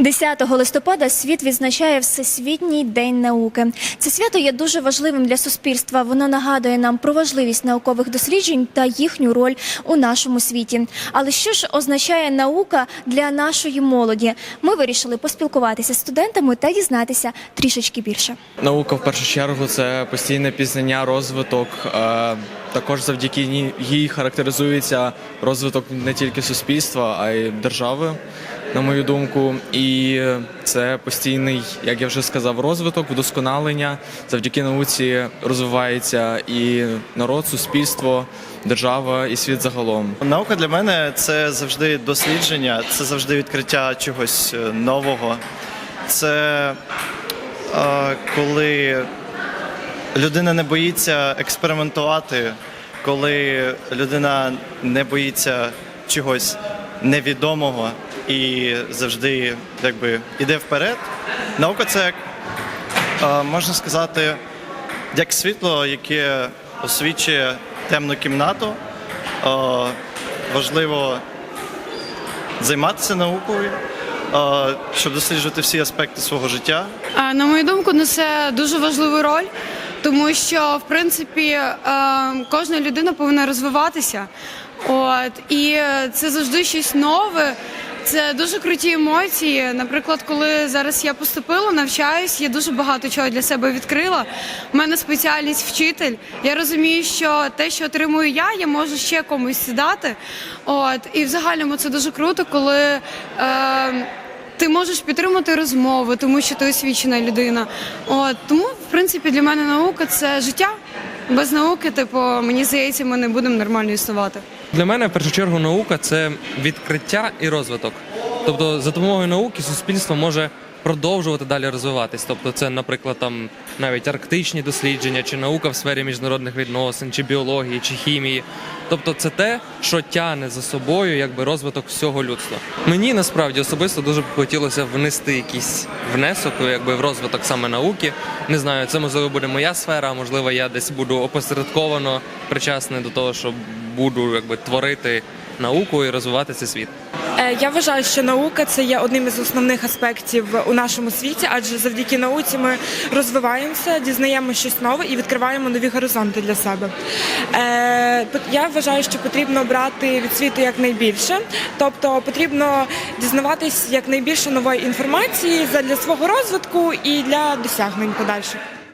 10 листопада світ відзначає Всесвітній день науки. Це свято є дуже важливим для суспільства. Воно нагадує нам про важливість наукових досліджень та їхню роль у нашому світі. Але що ж означає наука для нашої молоді? Ми вирішили поспілкуватися з студентами та дізнатися трішечки більше. Наука в першу чергу це постійне пізнання, розвиток. Е, Також завдяки їй характеризується розвиток не тільки суспільства, а й держави, на мою думку. І це постійний, як я вже сказав, розвиток, вдосконалення. Завдяки науці розвивається і народ, суспільство, держава і світ загалом. Наука для мене це завжди дослідження, це завжди відкриття чогось е, нового. Це е, коли людина не боїться експериментувати, коли людина не боїться чогось невідомого і завжди якби іде вперед. Наука це е, можна сказати, як світло, яке освічує темну кімнату. Е, важливо займатися наукою, е, щоб досліджувати всі аспекти свого життя. На мою думку, несе дуже важливу роль, тому що в принципі е, кожна людина повинна розвиватися. От і це завжди щось нове. Це дуже круті емоції. Наприклад, коли зараз я поступила, навчаюсь, я дуже багато чого для себе відкрила. У мене спеціальність вчитель. Я розумію, що те, що отримую я, я можу ще комусь дати. От і в загальному це дуже круто, коли. Е, ти можеш підтримати розмови, тому що ти освічена людина. От тому, принципі, для мене наука це життя. Без науки, типу, мені здається, ми не будемо нормально існувати. Для мене в першу чергу наука це відкриття і розвиток. Тобто, за допомогою науки суспільство може продовжувати далі розвиватись. Тобто, це, наприклад, там навіть арктичні дослідження, чи наука в сфері міжнародних відносин, чи біології, чи хімії. Тобто, це те, що тягне за собою якби розвиток всього людства. Мені насправді особисто дуже б хотілося внести якийсь внесок, якби в розвиток саме науки. Не знаю, це можливо буде моя сфера, можливо, я десь буду опосередковано причасний до того, що буду якби творити науку і розвивати цей світ. Е, Я вважаю, що наука це є одним із основних аспектів у нашому світі, адже завдяки науці ми розвиваємося, дізнаємо щось нове і відкриваємо нові горизонти для себе. Е, Я вважаю, що потрібно брати від світу якнайбільше, тобто потрібно дізнаватись якнайбільше нової інформації для свого розвитку і для досягнень подальших.